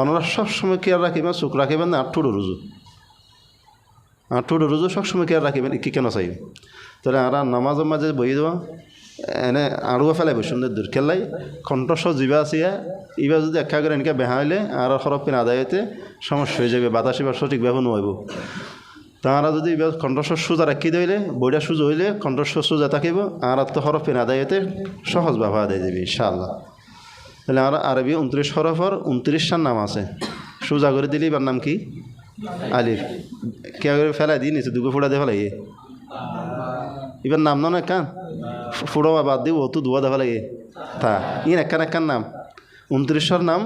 ওনারা সবসময় কেয়ার রাখিবেন, চোখ রাখিবেন না আটটুডো রুজু। আটটুডো রুজু সবসময় কেয়ার রাখিবেন কি কেন চাই তাহলে আর নামাজের মাঝে বই দেওয়া এনে আড়ুয়া ফেলাইব সুন্দর দূর খেলাই কণ্ঠস্ব জিবা আছে ইবা যদি একা করে এনেকে বেহা হইলে আর সরব পিন আদায় হইতে সমস্যা হয়ে যাবে বাতাস এবার সঠিকভাবে নহব তাহারা যদি কণ্ঠস্বর সোজা রাখি দিলে বইটা সোজা হইলে কণ্ঠস্বর সোজা থাকিব আর তো হরফ পিন আদায় হইতে সহজভাবে আদায় যাবে ইনশাআল্লাহ। তাহলে আর আরবি উনত্রিশ হরফর উনত্রিশটার নাম আছে। সোজা করে দিলে, এবার নাম কি? আলিফ। কে করে ফেলাই দিয়ে নিচে দুগো ফোড়া দিয়ে ফেলাই এবার নাম নয় কান ফুড়ো বাদ দিব তো দুয়া দেখা লাগে তা ইন একান একান নাম। উনত্রিশর নাম,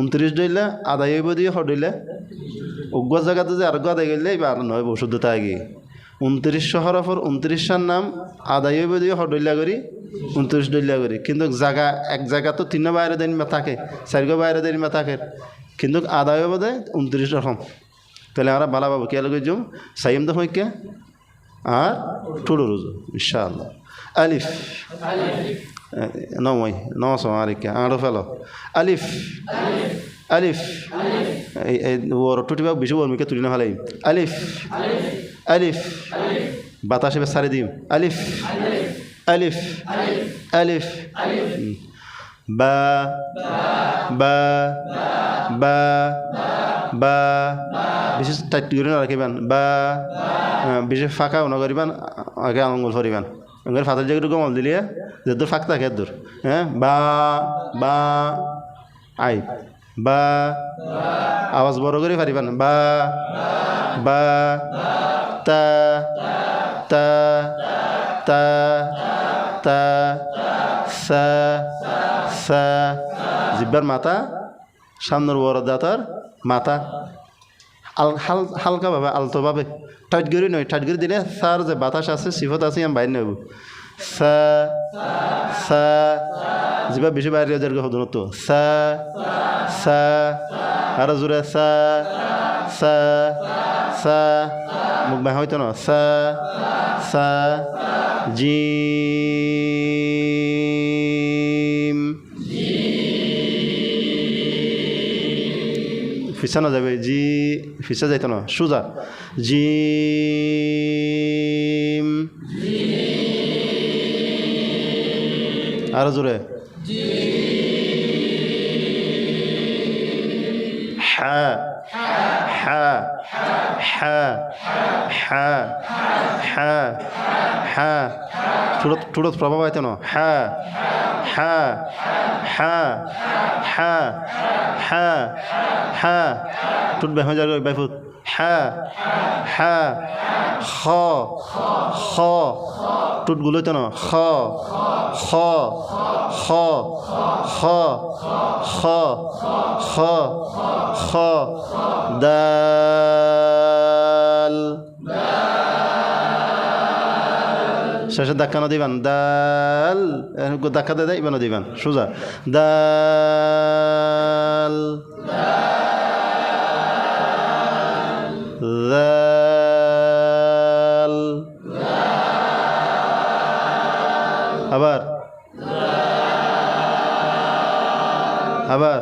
উনত্রিশ দইলে আদায় হইব দিয়ে হডইলে অজ্ঞ জায়গাতে যে আরোগ্য আদায় করলে এবার নয় শুদ্ধতা আগে। উনত্রিশ হরফর উনত্রিশটার নাম আদায় হইব দিয়ে হডইলা করি উনত্রিশ দইলা করি। কিন্তু জায়গা এক জায়গা তো তিন বাইরে দিন মা থাকে চারিগো বাইরে দিন মা থাকে। কিন্তু আদায় দেয় উনত্রিশ রকম। তাহলে আমরা ভালো পাবো কে লগে যাম সাইম তো হইকে আর টুডু রুজু ইনশাআল্লাহ। আলিফ। নমই নশ আরিকা আরও ফেলো। আলিফ। আলিফ। ওর টুটিবা বেশি ওর মিকে তুলি না ফেলাই আলিফ। আলিফ। বাতাসে সারি দিম। আলিফ। আলিফ। আলিফ। বা বা বা বা। বিশেষ টাইট করে না রাখিবেন। বা বিশেষ ফাঁকা না করিবেন, আগে আঙুল ফরিবেন আঙুল ফাতার জায়গাটা গমল দিলে যেদূর ফাঁক থাকে এদূর হ্যাঁ? বা বা, আই। বা আওয়াজ বড় করে পারিবেন বা বা, তা তা তা তা, সা সা, জিব্বার মাথা, সামনের বড় দাঁতার মাথা। আল, হাল হালকাভাবে আলতোভাবে। টাইট করে নয়, টাইট করে দিলে সার যে বাতাস আছে, সিফত আছে, আমি বাইরে নেব। সা বেশি বাইরে যার হতো নতো আর জোরে মুখ বাহ হইতো না। সা সা যাবে। জি, ফিসা যাইতো না। সোজা। জিম। আরও জোরে। হা হা হা হা হা হা। ঠুড়ত ঠুড়ত প্রভাব আইতো না হা হা হা হা হা হা। টুট বেহ যাবে বাইফুত। হা হা, খ খ। টুট গুলোইতো না খ খ খ খ খ খ খ দাল। শেষে ধাক্কা না দিবেন, দাল। ধাক্কা দিয়ে দেয়, ইবানো দিবেন, সোজা। দাল। আবার?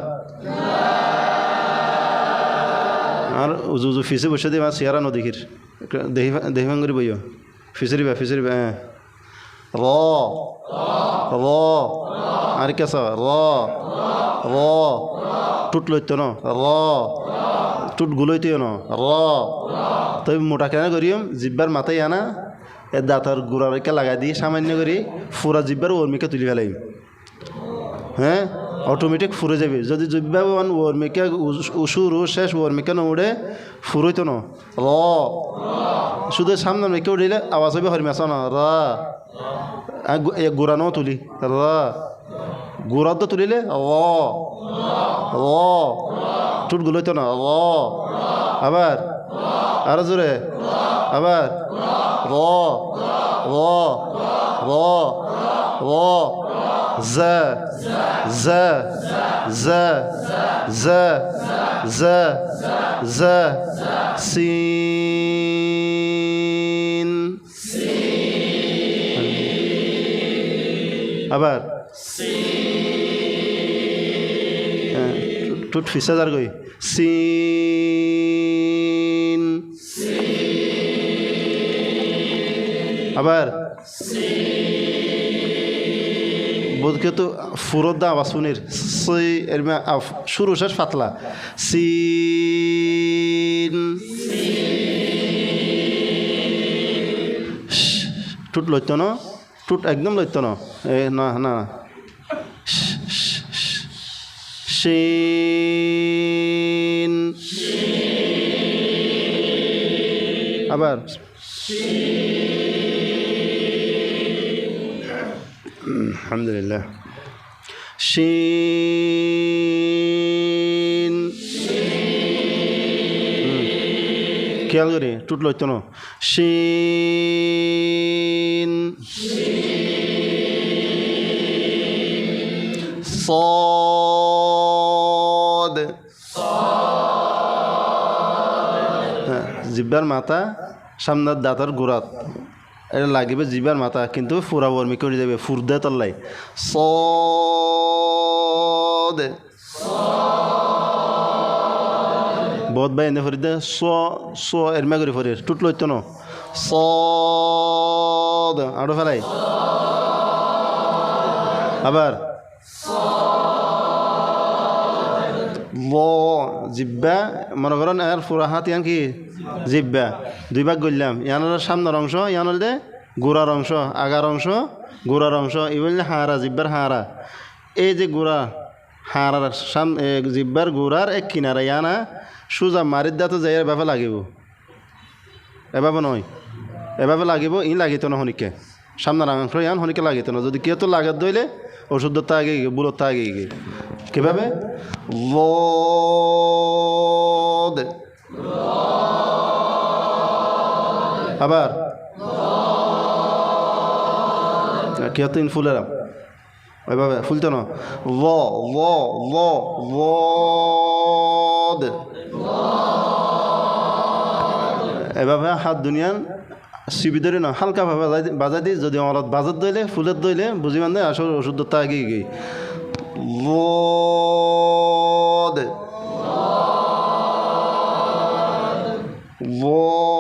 আর উজু ফিসে বসে দিবা চেয়ারা নদীখির দেহি দেহি ভাঙ্গুরি বইও ফিসরিবা ফিসরিবা হ্যাঁ। র। র। আর কেস র। র। টুট লইতো ন? র। টুট গুলইতো ন? র। তই মোটা কেন করিম জিব্বার মাথায় আনা। এ দাঁতর গুড়ারকে লাগাই দিয়ে সামান্য করি ফুরা জিব্বার ওর্মিকে তুলি ফেলাই হ্যাঁ? অটোমেটিক ফুরে যাবে। যদি জিব্বা ওর্মিকে উসুর শেষ ওর্মিকে নউড়ে ফুরইতো ন। র শুধু সামনে মেকে উঠিলে আওয়াজ হবে হরিমাস না রা। গোড়ানো তুলি। রা। তো তুলিলে? র র টুট গুলোইতো না। র আবার? আরও জোরে। আবার? র র র র জ জ জ জ জ জ সিন আবার। হ্যাঁ, টুট ফিসা যার গই সিন আবার। বোধকে তো ফুরত দা আওয়াজ শুনির। সই এর শুরু শেষ ফাতলা শ- টুট লইত ন? টুট একদম লইত ন? এ, না না। আবার। আলহামদুলিল্লাহ শিন হুম। খেয়াল করি টুট লইতো না শিন صاد হ্যাঁ, জিব্বার মাথা সামনের দাঁতর গোড়াত এটা লাগিবে জিব্বার মাথা, কিন্তু ফুরা বর্মি করে যাবে ফুরদে তল্লাই। দে বহুত ভাই এনে ফরিদে স স এরমা করে ফরি টুট লইতো ন সদ আরও ফেলাই। আবার ল জিব্বা মনে করেন এর পুরা হাত ইয়ান কি জিব্বা দুই ভাগ করলাম ইয়ানোর সামনের অংশ ইয়ানোর দে গোড়ার অংশ আগার অংশ গোড়ার অংশ এই বললে হারা জিব্বার হারা এই যে গোড়া হারার সাম জিব্বার গোড়ার এক কিনারা ইয়ানা সোজা মারির দাঁতো যাই এভাবে লাগিব এভাবে নয় এভাবে লাগিব ই লাগিত না শনিকে সামনের অংশ ইয়ান শনিকে লাগিত না যদি কেউ তো লাগাত দইলে ওষুধটা আগে গিয়ে বুড়োটা আগে গিয়ে কীভাবে? আবার? কি হতো ইন ফুলেরাম। ওইভাবে, ফুলতো না। ল ল লদ এভাবে হাত দুনিয়ান সিবিদরে না হালকাভাবে বাজাই- বাজাই দিই যদি আমার বাজার দইলে ফুলের দইলে বুঝি মানে আসলে ওষুধটা আগে গিয়ে। লদ লদ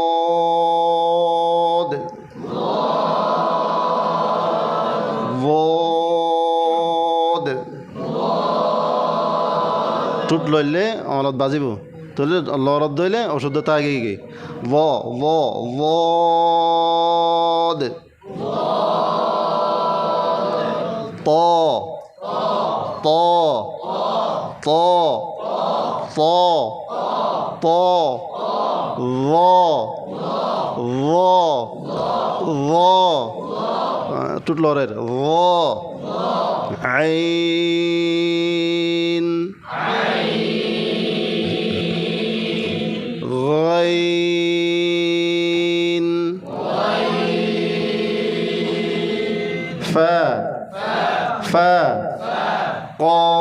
টুট লইলে অলত বাজিব। তাহলে লরত দইলে ওষুধটা আগে গিয়ে ল ল লদ ত ত ত ত ত ল ল ল টুট লরের ল আইন। فا فا قاف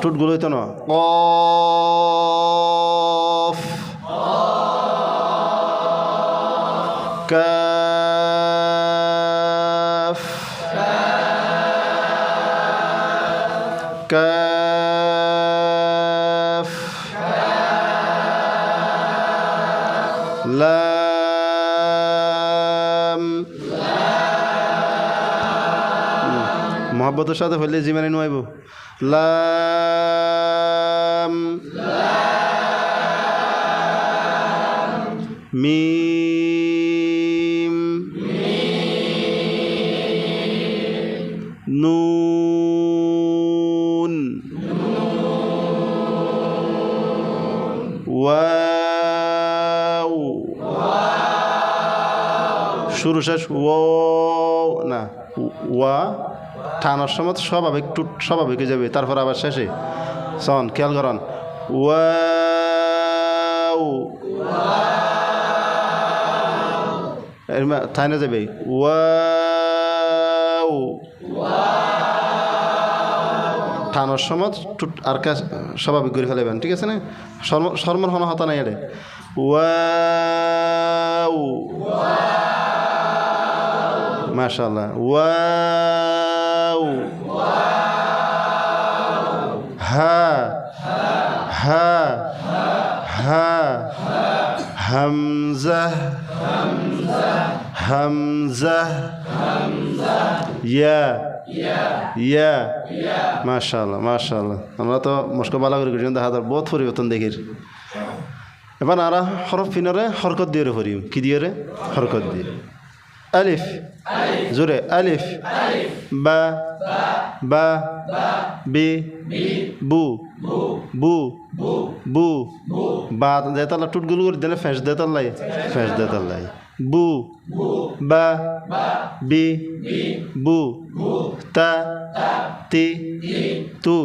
টুট গুলো হইতো না কফ মহাব্বতের সাথে হইলে জিমানে নোয়াইব। লাম। মিম। নুন। ওয়াও। শুরু শেষ ও না ওয়া। টানোর সময় স্বাভাবিক টুট স্বাভাবিক হয়ে যাবে, তারপর আবার শেষে। সন খেয়াল করেন। ওয়াও। তাই যাবে। ওয়াও। টানোর সময় আর কাজ স্বাভাবিক করে ফেলেবেন ঠিক আছে না? শর্ম- শর্মর হন হতা নাই এডে ওয়াও। মাশাল্লাহ ওয়াও। হা হা হা হামজা হামজা, ইয়া ইয়া মাশাল্লাহ মাশাল্লাহ আমরা তো মুস্কো বালা করে কিন্তু হাজার বহুত পরিবর্তন দেখি এবার আরা হরফ ফিনরে হরকত দিয়ে পড়িম। কি দিয়ে হরকত দিয়ে। আলিফ। জোরে আলিফ, বা বা, বি, বু বু বু, বা দেতাল্লা টুটগুলো করে দিলে ফেঁস দেতাল্লাই ফেঁস দেতাল্লাই বু, বা, বি, বু, তা, তি, তু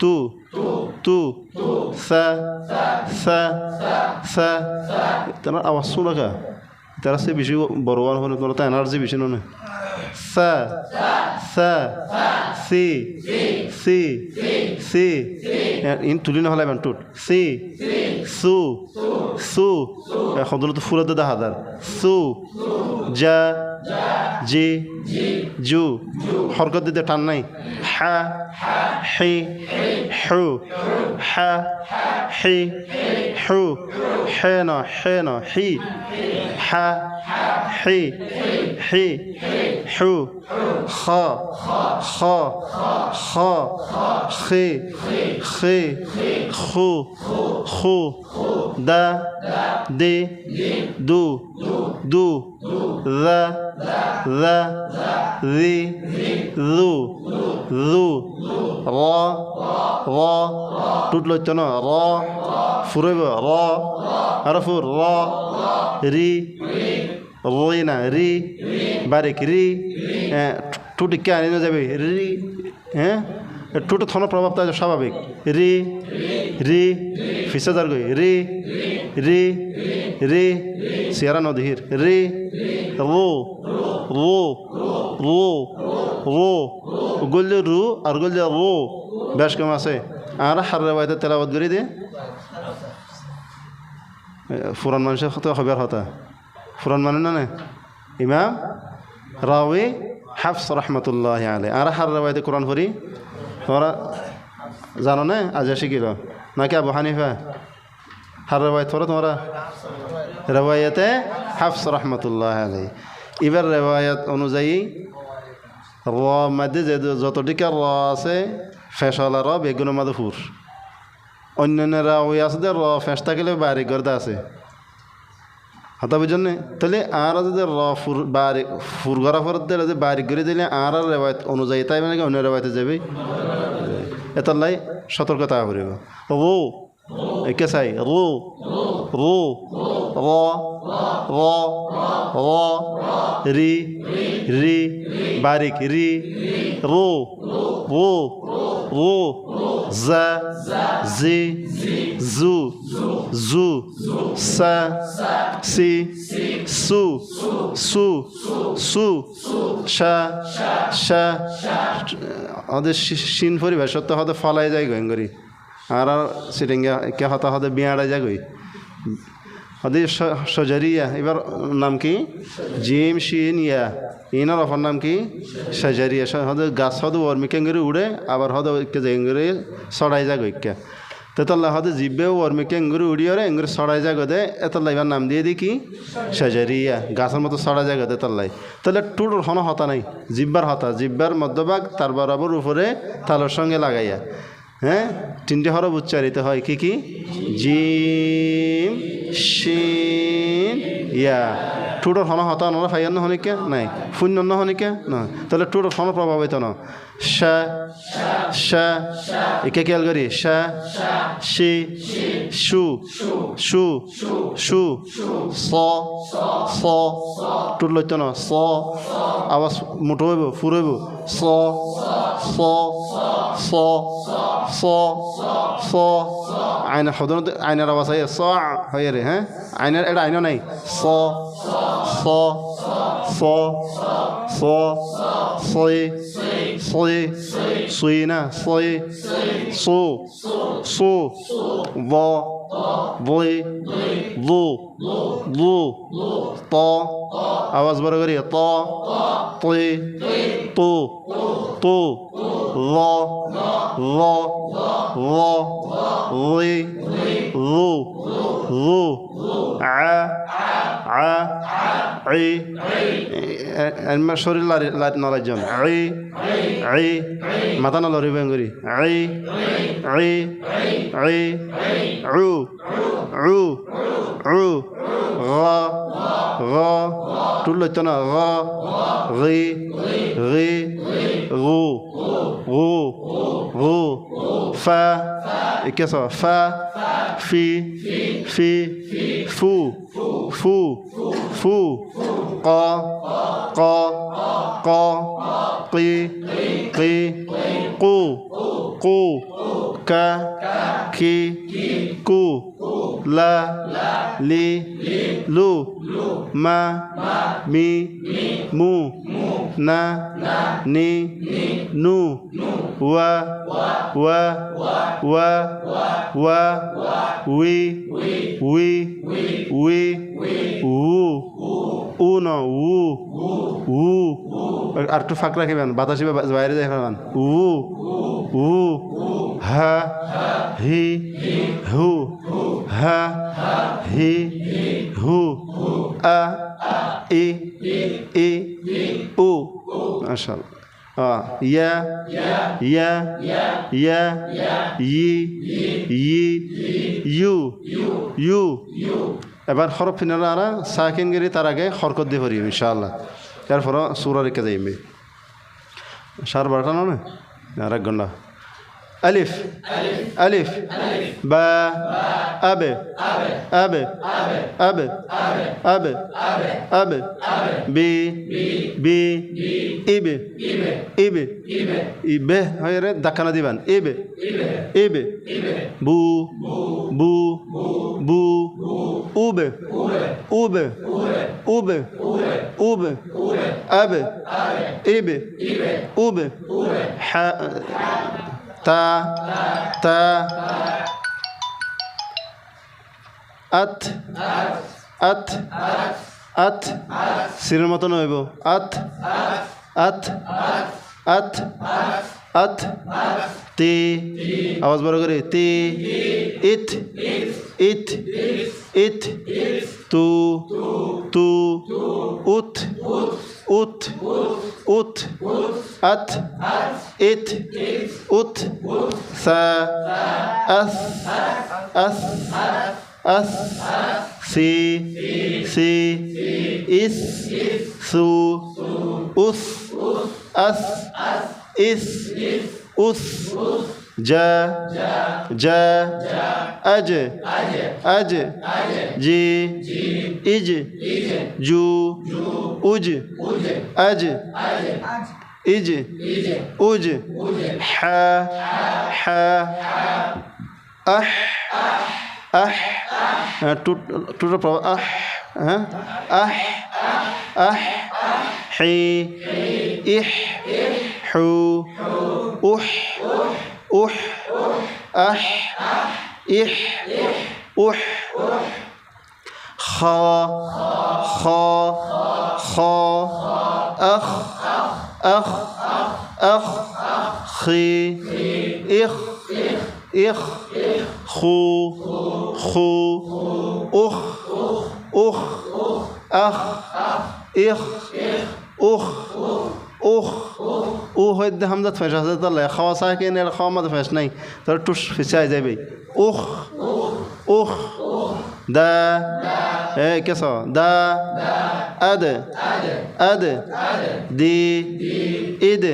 তু তু, সা সা সা তোমার আওয়াজ শুনো কা তারা সে বেশি বড় হলে তোমার তো এনার্জি বেশি নয় সা সা সি সি সি ইন তুলি নহ'লে ইমান টুট। চি, চু চু শব্দটো ফুলতে দেখা হাজাৰ। চু, জা, জি, জু হরকত দিতে টান নাই। হা حي حو ح حي حو حنا حنا حي ح حي حي حو خ خ خ خي خي خو خو دا دي دو دو ذا ذا ذي ذو ذو র র টুট লইত ন র ফুরইব র আর ফুর র রি রই না রি বারিক রি টুটি কে আনি যাবে। রি হ্যাঁ টুটো থন প্রভাব তাই স্বাভাবিক রি রি ফিসাদার গই রি রি রি সিয়ারা নদীর রি রো রো রো রো গল্লে রু আর গল্লে রো বেশ কম আছে আর হার রেবাইতে তেলাবাদ করে দিয়ে ফুরান মানুষের হতে খবর হতা ফুরান মানে না ইমাম রাওয়ে হাফস রহমতুল্লাহ আলে আর হার রেবাইতে কোরআন পড়ি তোমরা জানো না আজ শিখিল নাকি আবু হানিফা হার রেবায়ত পড়ো তোমরা রেবায়তে হাফস রহমতুল্লাহ আলাই এবার রেবায়ত অনুযায়ী র মাঝে যে যতটিকা র আছে ফেসলা র বেগুনের মাঝে ফুর অন্যান্য ওই আছে যে র ফেস থাকলে বাড়ি করতে আছে। হতা বুঝছেন তাহলে আর যদি র ফুর, বাড়ি, ফুর করা ফরত দিলে যে বাড়ি করে দিলে আর আর রেবায়ত অনুযায়ী তাই মানে অন্য রেবায়তে যাবে? এতার সতর্কতা করিব। রো একে চাই? রো রো, র র র, রি রি বারিক রি রো রো রো জা জি জু জু সা সি সু সু সু শা আমাদের সিন পরিবার, সত্য হতে ফলাই যায় করি আর সিটিঙ্গা কে হতা হতে বিয়াড়া যায় গই। হদে সজারিয়া এবার নাম কি? জিম শিন ইয়া ইনার অফার নাম কি? সাজারিয়া হদে, গাছ হদে ওর্মিকে করে উড়ে, আবার হদে কে করে সড়াই যায় গইকা তেতল্লা হদে জিব্বে ওর্মিকে এঙ্গুরি উড়িয়ে এঙ্গুরি সড়াই যায় দে এতল্লা এবার নাম দিয়ে দিই কি সাজারিয়া গাছের মতো সড়া যায় দে তাল্লাই তাহলে টুর হন হতা নাই। জিব্বার হতা। জিব্বার মধ্যভাগ তার বরাবর উপরে তালের সঙ্গে লাগাইয়া। হ্যাঁ? তিনটে হরফ উচ্চারিত হয় কি কি? জিম, শিন, ইয়া। টুটোর হন হতা নরা ফাইয়ান্ন হনিকে নাই। শূন্য হনিকে না। তাহলে টুটোর হন প্রভাবিত ন। শা একে খেয়াল করি? শা, শি, শু শু শু, স স, টুট লইত ন। স, আওয়াজ মুঠো হইব, ফুর স স স স স আইনের সদন আইনের আওয়াজ হয় স হয় রে হ্যাঁ আইনের এটা আইন নাই স স স স সয়ে সয়ে সই না সয়ে সো সো ব বই লু লু ত আওয়াজ বড় করি। ত তৈ তু তু ল ল ল লু লু আ ع ع عي শরীর নলার জন আই আই মাথা নলরি বেঙ্গুরি আই আই আই উ উ উ غ غ টুল তো না غ غي غي غو غو غو فا كيف فا في في فو fu. Fu. Ko. Ko. Ko. Qi qi ku. Ku. Ka. Ki. Ku. La. Li. Lu. Ma. Mi. Mu. Na. Ni. Nu. و و و و وي وي وي وو উনো উ উ আর একটু ফাঁক রাখিবেন বাতাসে বাইরে যাই ফেলবেন উ উ হা হি হু হা হি হু আ ই ই উ মাশাআল্লাহ ইয়া ইয়া ইয়া, ই ই, ইউ ইউ। এবার হরফ ফিনারা আরা সাকিন গিরি তার আগে হরকত দিয়ে ভরি ইনশাআল্লাহ। এরপর সুরা রেখে যাইবে। সার বারোটা না? আর এক ঘণ্টা। ألف. ألف. با. أب. أب. أب. أب. أب. أب أب إب. إب. إب. أب أب أب إب. إب. أب أب أب أب أب أب أب أب. إب. أوب. حاء. তা তা, আত আত আত, সিরের মতন হইব। আত আত আত আত, তে, আওয়াজ বড় করে, তে, ইত ইত ইত, তু তু, উত উত উত, আত ইত উত সা আস আস আস সি সি ইস সু উস আস ইস উস যা যা আজ আজ জি ইজ জু উজ আজ ইজ উজ হা হা আহ আহ টুটো প্রভাব আহ হ্যাঁ আহ আহ হি ইহ হু উহ উহ আহ ইহ উহ খ খ খ আখ আখ আখ খি ইখ ইখ খু খু উখ উখ আখ ইখ উখ উখ ও হয়তো হামদাত ফেস আছে তাহলে খাওয়া চাহ কিনে খাওয়া মাঝে ফেস নাই। তোর টুস ফিসাই যাবে উখ উখ دا ايه كسر دا أد أد دي إد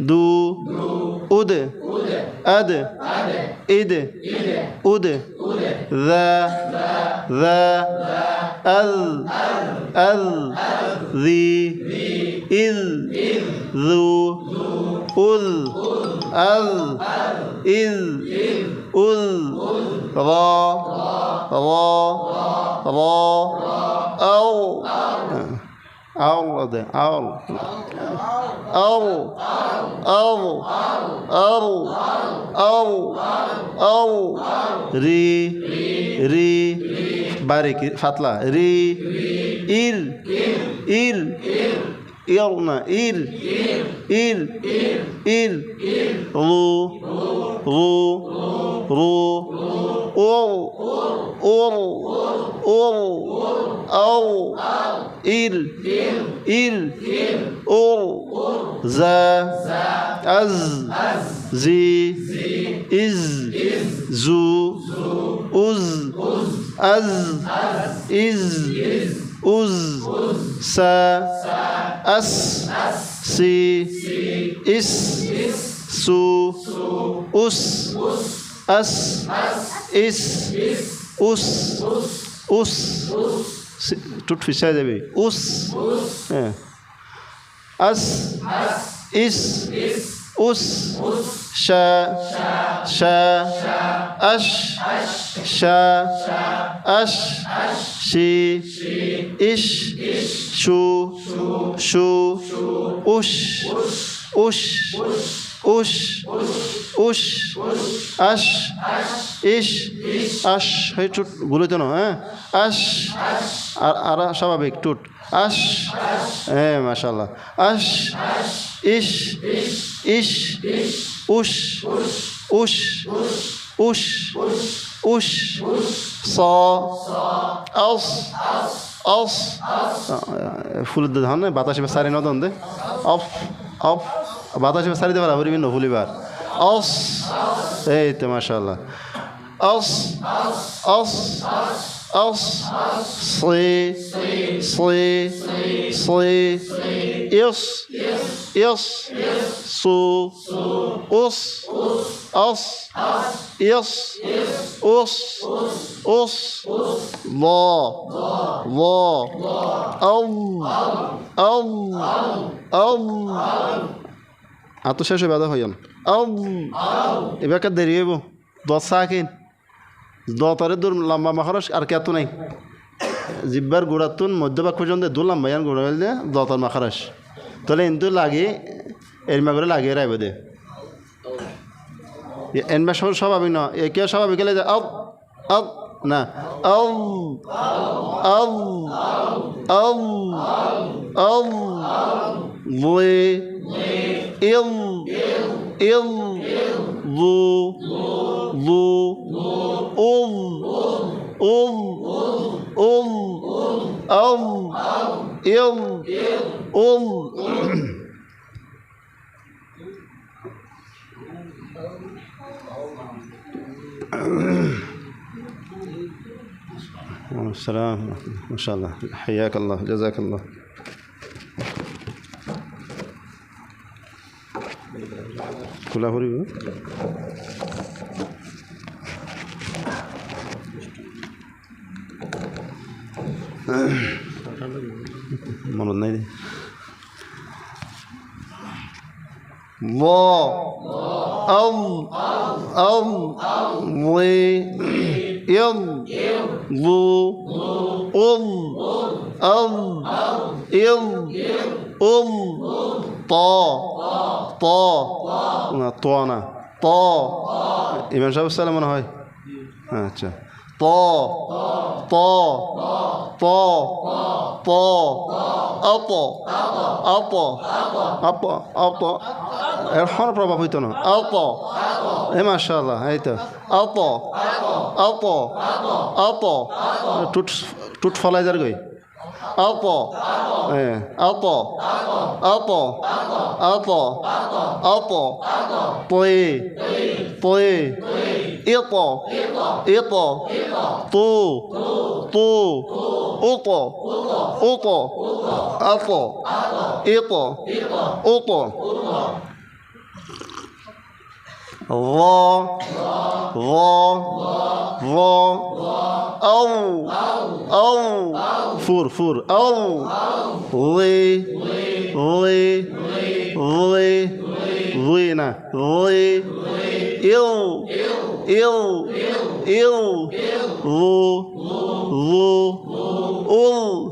دو أد أد إد أد ذا ذا أذ أذ ذي إذ ذو أذ أذ إذ أذ ظا را را أو أو أر أو أو أو أو أو ري ري بارك فاطلة ري إل إل إرنا إل إل إل رو رو رو أو ওল ওল আও ইর ইর ওল জা, আজ, জি, ইজ, জু, উজ, আজ, ইজ, উজ, সা, আস, সি, ইস, সু, উস, আস, ইস উস উস টুট ফিসা যাবে। উস হ্যাঁ। আস, ইস, উস, শা শা, আশ শা, আশ, শি ইশ শু শু উশ উশ উশ উশ আশ ইশ আশ হয়ে টুট ভুলিত না হ্যাঁ? আশ আর আর স্বাভাবিক, টুট। আশ হ্যাঁ মাশাল্লাহ আশ ইশ ইশ উশ উশ উশ উশ স আস আস ফুলের ধান, বাতাসে সারি নদন দে। অফ অফ বাতাসে সারি দেবার আবার বিভিন্ন ফুলিবার অস এই তো মাশাল্লাহ অস অস অস সে সে সে ইস ইস সু উস অস ইস উস উস ল ল আম আম আম আতো শেষ বাধা হইয়ান আম। এবার দেরি হইব? দশ সাকিন দতরে দূর লম্বা মাখরস আর কে তো নাই। জিব্বার গোড়াতুন মধ্যভাগ পর্যন্ত দু লম্বা ইয়ান গোড়া দে দতর মাখরস তাহলে কিন্তু লাগে এরমা করে লাগিয়ে রাইব দে। এনবা সব স্বাভাবিক না। এ কে স্বাভাবিক হলে আব আব না আম আম আম আম লয়ে إل. إل. ظو ظو أم. أم. أم. أم. إل. أم. السلام ما شاء الله. حياك الله. جزاك الله. খোলা ফুরিব মনত নাই দে। ল আম আম লি ইম লু উম। আম ইম উম। ত না ত না ত ইমাম সাহেব সালাম মনে হয় আচ্ছা ত ত ত ত অপ অপ অপ অপ এর হর প্রভাব হইতো না অল্প এ মাশাল্লাহ এই তো অল্প অল্প অল্প টুট টুট ফলাই যার গই 예. 아빠. 아빠. 아빠. 아빠. 뿌이. 뿌이. 이뻐. 이뻐. 뿌. 뿌. 우뻐. 우뻐. 아빠. 이뻐. 우뻐. Ló, Ló, Ló, Au, Au, Furo, Furo, Au, Lê, Lê, Lê, Lena, Lê, Eu, Eu, Eu, Lu, Lu, Ul,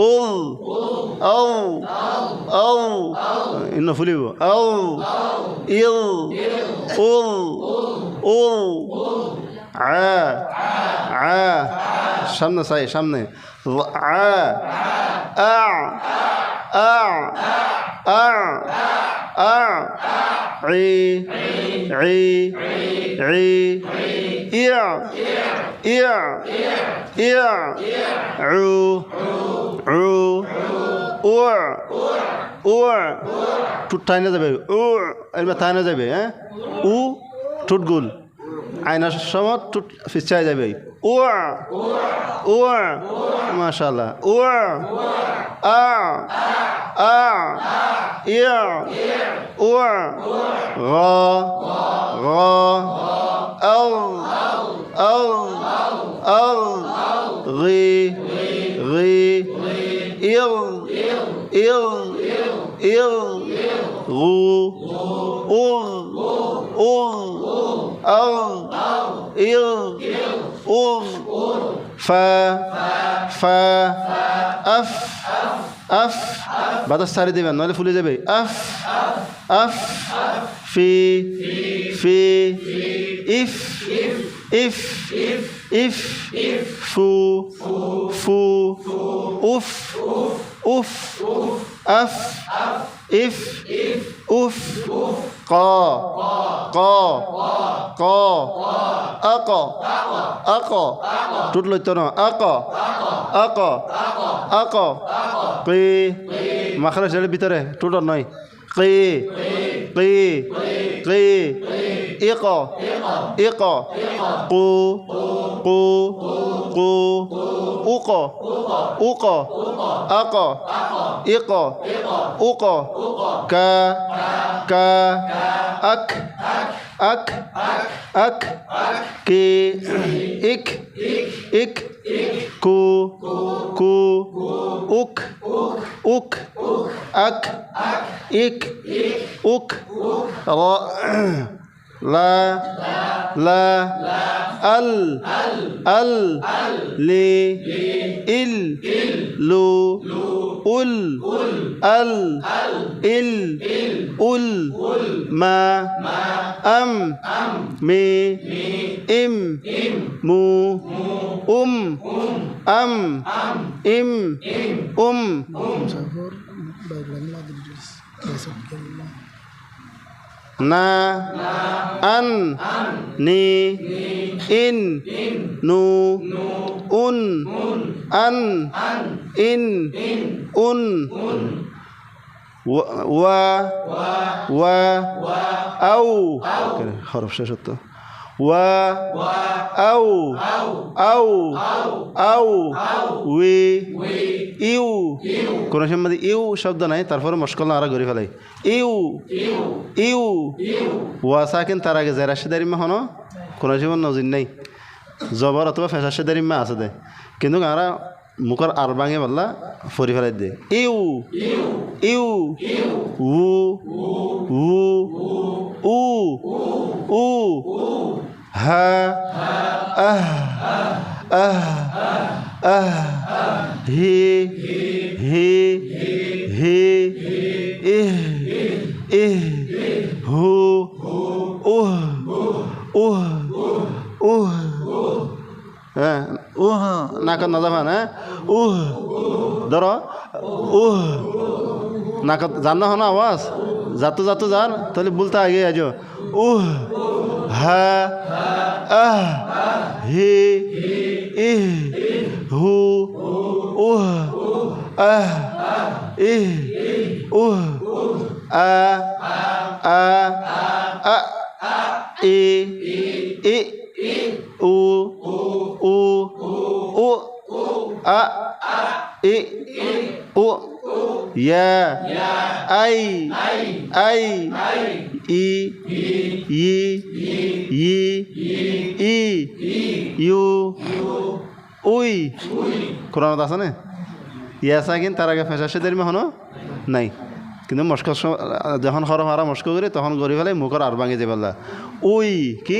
উল আউ আউ ইন্ন ফুলিব আউ ইল উল উল আ আ সামনে চাই সামনে আ আ আ আ আ রি রি রি ইয়া ইয়া ইয়া রু عو عو أوع أوع টুট টাইনা যাবে উ এবার টাইনা যাবে হ্যাঁ উ টুট গুল আয়নার সময় টুট ফিচাই যাবে উ উ মাশাল্লাহ উ আ আ ইয়া উ গ গ أو أو أو غي غي eu, eu, eu, lu, um, um, ao, eu, um, fa, fa, af, af, bada sare deben, não é de bem, af, af, fi, fi, if, if, if, if, if ফু ফু, উফ উফ, আফ, ইফ, উফ, ক ক ক, আক আক টুট লইত ন আক আক আক, কি ছেলে ভিতরে টুটর নয়, কি কি কি ইক ইক কু কু কু উক উক আক ইক উক কা কা আক আক আক কি ইক ইক কু কু উক উক আক ইক উক। র। লা। লা। আল। আল। লি। ইল। লু। উল। আল। ইল। উল। মা। আম। মি। ইম। মু। উম। আম। ইম। না আন নি ইন নু উন আন ইন উন ওয়া ওয়া আউ হরফ শেষ হতো। ওয়া আউ আউ আউ উই ইউ কোনো সময় মধ্যে ইউ শব্দ নাই তারপরে মস্কল আরা ঘুরে ফেলাই। ইউ ইউ ওয়া সাকিন তার আগে জেরা সেদারিমা হনো? কোনো সময় নজির নাই। জবর অথবা ফেসা সেদারিমা আছে দে। কিন্তু আরা মুখর আর ভাঙে বললা ফরি ফেলাই দে। ইউ ইউ উ উ উ উ হা আহ আহ আহ হি হি হি ইহ ইহ হু উহ উহ উহ হ্যাঁ উহ নাকত না যাবা না উহ ধর উহ নাকত জান না আওয়াজ যাতো যাতো যান তাহলে বলতে আগে আজ উহ ha, ah, he, ih, hu, uh, ah, ih, uh, a, a, a, e, e, u, u, u, a, e, ইয়া আই আই ই ই ই ই ইউ উই কোরআনত আছে না? ইয়াসা কিন তার আগে ফেঁসা সেদের হনো? নাই। কিন্তু মস্ক যখন হর হারা মস্ক করে তখন গড়ি ফেলে মুখর আর ভাঙে যে বললা। উই কি?